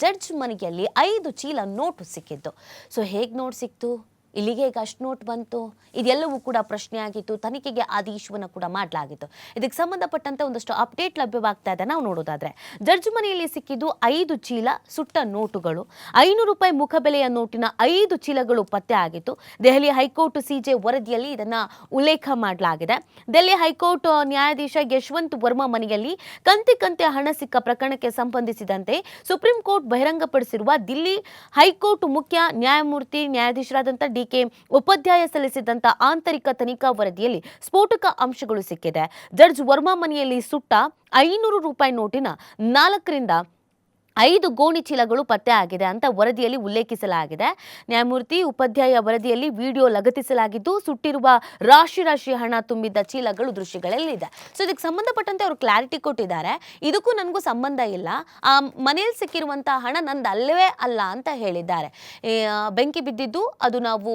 Judge ಮನೆಯಲ್ಲಿ ಐದು ಚೀಲ ನೋಟು ಸಿಕ್ಕಿದ್ದು. ಸೊ ಹೇಗೆ ನೋಟ್ ಸಿಕ್ತು? ಇಲ್ಲಿಗೆ ಈಗ ಅಷ್ಟು ನೋಟ್ ಬಂತು. ಇದೆಲ್ಲವೂ ಕೂಡ ಪ್ರಶ್ನೆ ಆಗಿತ್ತು. ತನಿಖೆಗೆ ಆದೇಶವನ್ನು ಕೂಡ ಮಾಡಲಾಗಿತ್ತು. ಇದಕ್ಕೆ ಸಂಬಂಧಪಟ್ಟಂತೆ ಒಂದಷ್ಟು ಅಪ್ಡೇಟ್ ಲಭ್ಯವಾಗ್ತಾ ಇದೆ. ನಾವು ನೋಡೋದಾದ್ರೆ, ಜಡ್ಜ್ ಮನೆಯಲ್ಲಿ ಸಿಕ್ಕಿದ್ದು ಐದು ಚೀಲ ಸುಟ್ಟ ನೋಟುಗಳು. ಐನೂರು ರೂಪಾಯಿ ಮುಖಬೆಲೆಯ ನೋಟಿನ ಐದು ಚೀಲಗಳು ಪತ್ತೆ ಆಗಿತ್ತು. ದೆಹಲಿ ಹೈಕೋರ್ಟ್ ಸಿಜೆ ವರದಿಯಲ್ಲಿ ಇದನ್ನ ಉಲ್ಲೇಖ ಮಾಡಲಾಗಿದೆ. ದೆಹಲಿ ಹೈಕೋರ್ಟ್ ನ್ಯಾಯಾಧೀಶ ಯಶವಂತ್ ವರ್ಮಾ ಮನೆಯಲ್ಲಿ ಕಂತೆ ಕಂತೆ ಹಣ ಸಿಕ್ಕ ಪ್ರಕರಣಕ್ಕೆ ಸಂಬಂಧಿಸಿದಂತೆ ಸುಪ್ರೀಂ ಕೋರ್ಟ್ ಬಹಿರಂಗಪಡಿಸಿರುವ ದಿಲ್ಲಿ ಹೈಕೋರ್ಟ್ ಮುಖ್ಯ ನ್ಯಾಯಮೂರ್ತಿ ನ್ಯಾಯಾಧೀಶರಾದಂಥ ಡಿ. ಕೆ ಉಪಾಧ್ಯಾಯ ಸಲ್ಲಿಸಿದಂಥ ಆಂತರಿಕ ತನಿಖಾ ವರದಿಯಲ್ಲಿ ಸ್ಫೋಟಕ ಅಂಶಗಳು ಸಿಕ್ಕಿದೆ. ಜಡ್ಜ್ ವರ್ಮಾ ಮನೆಯಲ್ಲಿ ಸುಟ್ಟ ಐನೂರು ರೂಪಾಯಿ ನೋಟಿನ ನಾಲ್ಕರಿಂದ ಐದು ಗೋಣಿ ಚೀಲಗಳು ಪತ್ತೆ ಆಗಿದೆ ಅಂತ ವರದಿಯಲ್ಲಿ ಉಲ್ಲೇಖಿಸಲಾಗಿದೆ. ನ್ಯಾಯಮೂರ್ತಿ ಉಪಾಧ್ಯಾಯ ವರದಿಯಲ್ಲಿ ವಿಡಿಯೋ ಲಗತ್ತಿಸಲಾಗಿದ್ದು, ಸುಟ್ಟಿರುವ ರಾಶಿ ರಾಶಿ ಹಣ ತುಂಬಿದ್ದ ಚೀಲಗಳು ದೃಶ್ಯಗಳಲ್ಲಿದೆ. ಸೊ ಇದಕ್ಕೆ ಸಂಬಂಧಪಟ್ಟಂತೆ ಅವರು ಕ್ಲಾರಿಟಿ ಕೊಟ್ಟಿದ್ದಾರೆ. ಇದಕ್ಕೂ ನನಗೂ ಸಂಬಂಧ ಇಲ್ಲ. ಆ ಮನೆಯಲ್ಲಿ ಸಿಕ್ಕಿರುವಂತಹ ಹಣ ನಂದು ಅಲ್ಲವೇ ಅಲ್ಲ ಅಂತ ಹೇಳಿದ್ದಾರೆ. ಬೆಂಕಿ ಬಿದ್ದಿದ್ದು ಅದು ನಾವು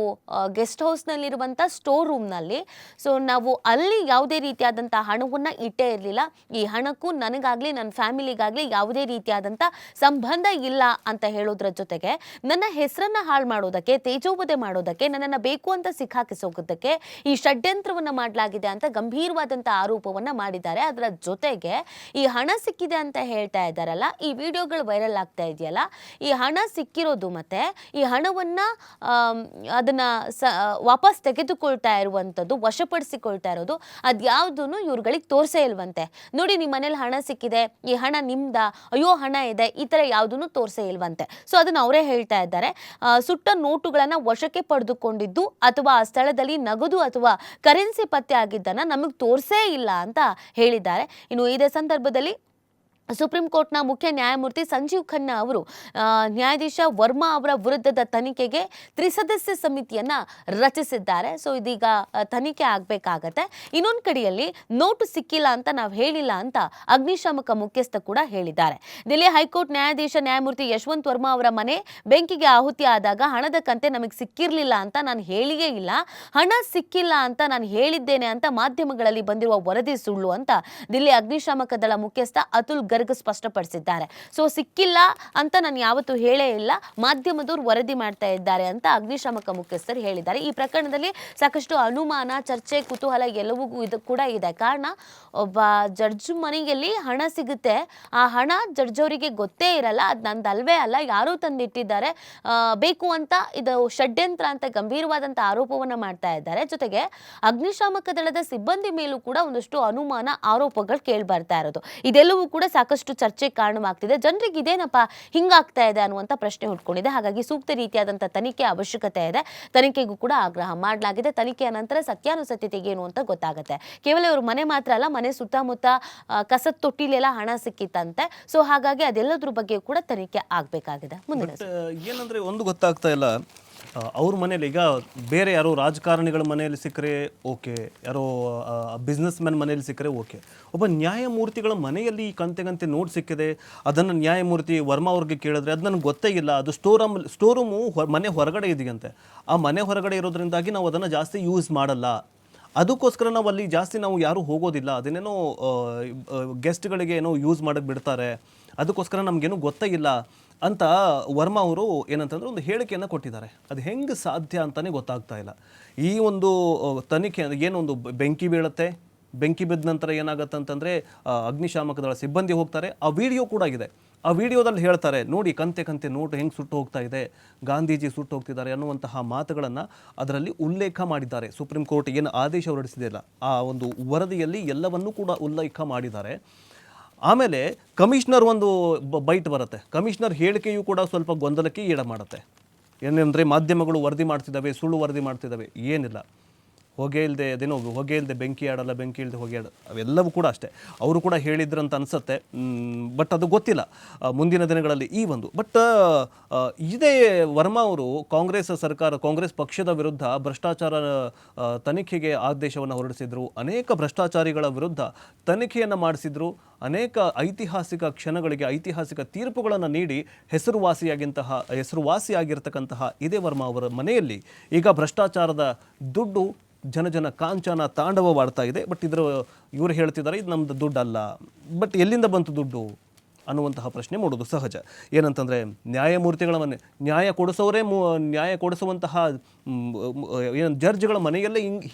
ಗೆಸ್ಟ್ ಹೌಸ್ನಲ್ಲಿರುವಂಥ ಸ್ಟೋರ್ ರೂಮ್ನಲ್ಲಿ. ಸೊ ನಾವು ಅಲ್ಲಿ ಯಾವುದೇ ರೀತಿಯಾದಂಥ ಹಣವನ್ನು ಇಟ್ಟೇ ಇರಲಿಲ್ಲ. ಈ ಹಣಕ್ಕೂ ನನಗಾಗಲಿ, ನನ್ನ ಫ್ಯಾಮಿಲಿಗಾಗಲಿ ಯಾವುದೇ ರೀತಿಯಾದಂಥ ಸಂಬಂಧ ಇಲ್ಲ ಅಂತ ಹೇಳೋದ್ರ ಜೊತೆಗೆ ನನ್ನ ಹೆಸರನ್ನ ಹಾಳು ಮಾಡೋದಕ್ಕೆ, ತೇಜೋವಧೆ ಮಾಡೋದಕ್ಕೆ, ನನ್ನನ್ನು ಬೇಕು ಅಂತ ಸಿಕ್ಕಾಕಿಸೋದಕ್ಕೆ ಈ ಷಡ್ಯಂತ್ರವನ್ನು ಮಾಡಲಾಗಿದೆ ಅಂತ ಗಂಭೀರವಾದಂಥ ಆರೋಪವನ್ನು ಮಾಡಿದ್ದಾರೆ. ಅದರ ಜೊತೆಗೆ ಈ ಹಣ ಸಿಕ್ಕಿದೆ ಅಂತ ಹೇಳ್ತಾ ಇದ್ದಾರಲ್ಲ, ಈ ವಿಡಿಯೋಗಳು ವೈರಲ್ ಆಗ್ತಾ ಇದೆಯಲ್ಲ, ಈ ಹಣ ಸಿಕ್ಕಿರೋದು ಮತ್ತೆ ಈ ಹಣವನ್ನ ಅದನ್ನ ಸ, ವಾಪಸ್ ತೆಗೆದುಕೊಳ್ತಾ ಇರುವಂಥದ್ದು ವಶಪಡಿಸಿಕೊಳ್ತಾ ಇರೋದು ಅದ್ಯಾವುದೂ ಇವ್ರುಗಳಿಗೆ ತೋರಿಸೇ ಇಲ್ವಂತೆ. ನೋಡಿ ನಿಮ್ಮ ಮನೇಲಿ ಹಣ ಸಿಕ್ಕಿದೆ, ಈ ಹಣ ನಿಮ್ದ, ಅಯ್ಯೋ ಹಣ ಇದೆ ಈ ಥರ ಯಾವುದನ್ನು ತೋರಿಸೇ ಇಲ್ವಂತೆ. ಸೊ ಅದನ್ನ ಅವರೇ ಹೇಳ್ತಾ ಇದ್ದಾರೆ. ಸುಟ್ಟ ನೋಟುಗಳನ್ನು ವಶಕ್ಕೆ ಪಡೆದುಕೊಂಡಿದ್ದು ಅಥವಾ ಆ ಸ್ಥಳದಲ್ಲಿ ನಗದು ಅಥವಾ ಕರೆನ್ಸಿ ಪತ್ತೆ ಆಗಿದ್ದನ್ನ ನಮಗೆ ತೋರಿಸೇ ಇಲ್ಲ ಅಂತ ಹೇಳಿದ್ದಾರೆ. ಇನ್ನು ಇದೇ ಸಂದರ್ಭದಲ್ಲಿ ಸುಪ್ರೀಂ ಕೋರ್ಟ್ನ ಮುಖ್ಯ ನ್ಯಾಯಮೂರ್ತಿ ಸಂಜೀವ್ ಖನ್ನಾ ಅವರು ನ್ಯಾಯಾಧೀಶ ವರ್ಮಾ ಅವರ ವಿರುದ್ಧದ ತನಿಖೆಗೆ ತ್ರಿಸದಸ್ಯ ಸಮಿತಿಯನ್ನು ರಚಿಸಿದ್ದಾರೆ. ಸೊ, ಇದೀಗ ತನಿಖೆ ಆಗಬೇಕಾಗತ್ತೆ. ಇನ್ನೊಂದು ಕಡೆಯಲ್ಲಿ ನೋಟು ಸಿಕ್ಕಿಲ್ಲ ಅಂತ ನಾವು ಹೇಳಿಲ್ಲ ಅಂತ ಅಗ್ನಿಶಾಮಕ ಮುಖ್ಯಸ್ಥ ಕೂಡ ಹೇಳಿದ್ದಾರೆ. ದಿಲ್ಲಿ ಹೈಕೋರ್ಟ್ ನ್ಯಾಯಾಧೀಶ ನ್ಯಾಯಮೂರ್ತಿ ಯಶವಂತ್ ವರ್ಮಾ ಅವರ ಮನೆ ಬೆಂಕಿಗೆ ಆಹುತಿ ಆದಾಗ ಹಣದ ಕಂತೆ ನಮಗೆ ಸಿಕ್ಕಿರಲಿಲ್ಲ ಅಂತ ನಾನು ಹೇಳಿಯೇ ಇಲ್ಲ. ಹಣ ಸಿಕ್ಕಿಲ್ಲ ಅಂತ ನಾನು ಹೇಳಿದ್ದೇನೆ ಅಂತ ಮಾಧ್ಯಮಗಳಲ್ಲಿ ಬಂದಿರುವ ವರದಿ ಸುಳ್ಳು ಅಂತ ದಿಲ್ಲಿ ಅಗ್ನಿಶಾಮಕ ದಳ ಮುಖ್ಯಸ್ಥ ಅತುಲ್ ಗರ್ಗ್ ಸ್ಪಷ್ಟಪಡಿಸಿದ್ದಾರೆ. ಸೊ ಸಿಕ್ಕಿಲ್ಲ ಅಂತ ನಾನು ಯಾವತ್ತೂ ಹೇಳೇ ಇಲ್ಲ. ಮಾಧ್ಯಮದವರು ವರದಿ ಮಾಡ್ತಾ ಇದ್ದಾರೆ ಅಂತ ಅಗ್ನಿಶಾಮಕ ಮುಖ್ಯಸ್ಥರು ಹೇಳಿದ್ದಾರೆ. ಈ ಪ್ರಕರಣದಲ್ಲಿ ಸಾಕಷ್ಟು ಅನುಮಾನ, ಚರ್ಚೆ, ಕುತೂಹಲ ಎಲ್ಲವೂ ಇದು ಕೂಡ ಇದೆ. ಕಾರಣ, ಒಬ್ಬ ಜಡ್ಜ್ ಮನೆಯಲ್ಲಿ ಹಣ ಸಿಗುತ್ತೆ. ಆ ಹಣ ಜಡ್ಜ್ ಅವರಿಗೆ ಗೊತ್ತೇ ಇರಲ್ಲ. ಅದು ನಂದಲ್ವೇ ಅಲ್ಲ. ಯಾರು ತಂದಿಟ್ಟಿದ್ದಾರೆ. ಬೇಕು ಅಂತ ಇದು ಷಡ್ಯಂತ್ರ ಅಂತ ಗಂಭೀರವಾದಂಥ ಆರೋಪವನ್ನು ಮಾಡ್ತಾ ಇದ್ದಾರೆ. ಜೊತೆಗೆ ಅಗ್ನಿಶಾಮಕ ದಳದ ಸಿಬ್ಬಂದಿ ಮೇಲೂ ಕೂಡ ಒಂದಷ್ಟು ಅನುಮಾನ, ಆರೋಪಗಳು ಕೇಳಿ ಬರ್ತಾ ಇರೋದು. ಇದೆಲ್ಲವೂ ಕೂಡ ಸಾಕಷ್ಟು ಚರ್ಚೆಗೆ ಕಾರಣವಾಗ್ತಿದೆ. ಜನರಿಗೆ ಇದೇನಪ್ಪ ಹಿಂಗಾಗ್ತಾ ಇದೆ ಅನ್ನುವಂಥ ಪ್ರಶ್ನೆ ಹುಟ್ಕೊಂಡಿದೆ. ಹಾಗಾಗಿ ಸೂಕ್ತ ರೀತಿಯಾದಂಥ ತನಿಖೆ ಅವಶ್ಯಕತೆ ಇದೆ. ತನಿಖೆಗೂ ಕೂಡ ಆಗ್ರಹ ಮಾಡಲಾಗಿದೆ. ತನಿಖೆಯ ನಂತರ ಸತ್ಯಾನುಸತ್ಯತೆಗೆ ಏನು ಅಂತ ಗೊತ್ತಾಗುತ್ತೆ. ಕೇವಲ ಇವರು ಮನೆ ಮಾತ್ರ ಅಲ್ಲ, ಮನೆ ಸುತ್ತಮುತ್ತ ಕಸದ ತೊಟ್ಟಿಲೆಲ್ಲ ಹಣ ಸಿಕ್ಕಿತ್ತಂತೆ. ಸೊ ಹಾಗಾಗಿ ಅದೆಲ್ಲದ್ರ ಬಗ್ಗೆ ಕೂಡ ತನಿಖೆ ಆಗಬೇಕಾಗಿದೆ. ಮುಂದಿನ ಏನಂದ್ರೆ ಒಂದು ಗೊತ್ತಾಗ್ತಾ ಇಲ್ಲ. ಅವ್ರ ಮನೇಲಿ ಈಗ ಬೇರೆ ಯಾರೋ ರಾಜಕಾರಣಿಗಳ ಮನೆಯಲ್ಲಿ ಸಿಕ್ಕರೆ ಓಕೆ, ಯಾರೋ ಬಿಸ್ನೆಸ್ ಮ್ಯಾನ್ ಮನೆಯಲ್ಲಿ ಸಿಕ್ಕರೆ ಓಕೆ. ಒಬ್ಬ ನ್ಯಾಯಮೂರ್ತಿಗಳ ಮನೆಯಲ್ಲಿ ಈ ಕಂತೆ ಕಂತೆ ನೋಟ್ ಸಿಕ್ಕಿದೆ, ಅದನ್ನು ನ್ಯಾಯಮೂರ್ತಿ ವರ್ಮಾ ಅವ್ರಿಗೆ ಕೇಳಿದ್ರೆ ಅದು ನನಗೆ ಗೊತ್ತೇ ಇಲ್ಲ, ಅದು ಸ್ಟೋರ್ ರೂಮ್ ಸ್ಟೋರ್ ಮನೆ ಹೊರಗಡೆ ಇದೆಯಂತೆ. ಆ ಮನೆ ಹೊರಗಡೆ ಇರೋದ್ರಿಂದಾಗಿ ನಾವು ಅದನ್ನು ಜಾಸ್ತಿ ಯೂಸ್ ಮಾಡಲ್ಲ. ಅದಕ್ಕೋಸ್ಕರ ನಾವು ಅಲ್ಲಿ ಜಾಸ್ತಿ ನಾವು ಯಾರೂ ಹೋಗೋದಿಲ್ಲ, ಅದನ್ನೇನೋ ಗೆಸ್ಟ್ಗಳಿಗೆ ಏನೋ ಯೂಸ್ ಮಾಡೋಕ್ಕೆ ಬಿಡ್ತಾರೆ. ಅದಕ್ಕೋಸ್ಕರ ನಮಗೇನು ಗೊತ್ತೇ ಇಲ್ಲ. ಅಂತ ವರ್ಮಾ ಅವರು ಏನಂತಂದ್ರೆ ಒಂದು ಹೇಳಿಕೆಯನ್ನು ಕೊಟ್ಟಿದ್ದಾರೆ. ಅದು ಹೆಂಗೆ ಸಾಧ್ಯ ಅಂತಲೇ ಗೊತ್ತಾಗ್ತಾ ಇಲ್ಲ. ಈ ಒಂದು ತನಿಖೆ ಏನೊಂದು ಬೆಂಕಿ ಬೀಳುತ್ತೆ, ಬೆಂಕಿ ಬಿದ್ದ ನಂತರ ಏನಾಗುತ್ತೆ ಅಂತಂದರೆ ಅಗ್ನಿಶಾಮಕ ದಳ ಸಿಬ್ಬಂದಿ ಹೋಗ್ತಾರೆ. ಆ ವಿಡಿಯೋ ಕೂಡ ಇದೆ. ಆ ವಿಡಿಯೋದಲ್ಲಿ ಹೇಳ್ತಾರೆ, ನೋಡಿ ಕಂತೆ ಕಂತೆ ನೋಟು ಹೆಂಗೆ ಸುಟ್ಟು ಹೋಗ್ತಾ ಇದೆ, ಗಾಂಧೀಜಿ ಸುಟ್ಟು ಹೋಗ್ತಿದ್ದಾರೆ ಅನ್ನುವಂತಹ ಮಾತುಗಳನ್ನು ಅದರಲ್ಲಿ ಉಲ್ಲೇಖ ಮಾಡಿದ್ದಾರೆ. ಸುಪ್ರೀಂ ಕೋರ್ಟ್ ಏನು ಆದೇಶ ಹೊರಡಿಸಿದೆಯಲ್ಲ ಆ ಒಂದು ವರದಿಯಲ್ಲಿ ಎಲ್ಲವನ್ನೂ ಕೂಡ ಉಲ್ಲೇಖ ಮಾಡಿದ್ದಾರೆ. ಆಮೇಲೆ ಕಮಿಷನರ್ ಒಂದು ಬೈಟ್ ಬರುತ್ತೆ. ಕಮಿಷನರ್ ಹೇಳಿಕೆಯೂ ಕೂಡ ಸ್ವಲ್ಪ ಗೊಂದಲಕ್ಕೆ ಈಡ ಮಾಡುತ್ತೆ ಏನೆಂದರೆ ಮಾಧ್ಯಮಗಳು ವರದಿ ಮಾಡ್ತಿದ್ದಾವೆ, ಸುಳ್ಳು ವರದಿ ಮಾಡ್ತಿದ್ದಾವೆ, ಏನಿಲ್ಲ. ಹೊಗೆ ಇಲ್ಲದೆ ಅದೇನೋ ಹೊಗೆ ಇಲ್ಲದೆ ಬೆಂಕಿ ಆಡಲ್ಲ, ಬೆಂಕಿ ಇಲ್ಲದೆ ಹೊಗೆ ಆಡ, ಅವೆಲ್ಲವೂ ಕೂಡ ಅಷ್ಟೇ. ಅವರು ಕೂಡ ಹೇಳಿದ್ರಂತ ಅನಿಸುತ್ತೆ. ಬಟ್ ಅದು ಗೊತ್ತಿಲ್ಲ. ಮುಂದಿನ ದಿನಗಳಲ್ಲಿ ಈ ಒಂದು. ಬಟ್ ಇದೇ ವರ್ಮಾ ಅವರು ಕಾಂಗ್ರೆಸ್ ಸರ್ಕಾರ, ಕಾಂಗ್ರೆಸ್ ಪಕ್ಷದ ವಿರುದ್ಧ ಭ್ರಷ್ಟಾಚಾರ ತನಿಖೆಗೆ ಆದೇಶವನ್ನು ಹೊರಡಿಸಿದ್ರು. ಅನೇಕ ಭ್ರಷ್ಟಾಚಾರಿಗಳ ವಿರುದ್ಧ ತನಿಖೆಯನ್ನು ಮಾಡಿಸಿದ್ರು. ಅನೇಕ ಐತಿಹಾಸಿಕ ಕ್ಷಣಗಳಿಗೆ ಐತಿಹಾಸಿಕ ತೀರ್ಪುಗಳನ್ನು ನೀಡಿ ಹೆಸರುವಾಸಿಯಾಗಿಂತಹ, ಹೆಸರುವಾಸಿಯಾಗಿರ್ತಕ್ಕಂತಹ ಇದೇ ವರ್ಮಾ ಅವರ ಮನೆಯಲ್ಲಿ ಈಗ ಭ್ರಷ್ಟಾಚಾರದ ದುಡ್ಡು ಜನ ಜನ ಕಾಂಚನ ತಾಂಡವವಾಡ್ತಾ ಇದೆ ಬಟ್ ಇದ್ರ ಇವರು ಹೇಳ್ತಿದ್ದಾರೆ, ಇದು ನಮ್ದು ದುಡ್ಡು ಅಲ್ಲ ಬಟ್ ಎಲ್ಲಿಂದ ಬಂತು ದುಡ್ಡು? ಅನ್ನುವಂತಹ ಪ್ರಶ್ನೆ ಮೂಡೋದು ಸಹಜ. ಏನಂತಂದರೆ, ನ್ಯಾಯಮೂರ್ತಿಗಳ ಮನೆ, ನ್ಯಾಯ ಕೊಡಿಸೋರೇ ಮು, ನ್ಯಾಯ ಕೊಡಿಸುವಂತಹ ಏನು, ಜಡ್ಜ್ಗಳ ಮನೆಯಲ್ಲೇ ಹಿಂಗ್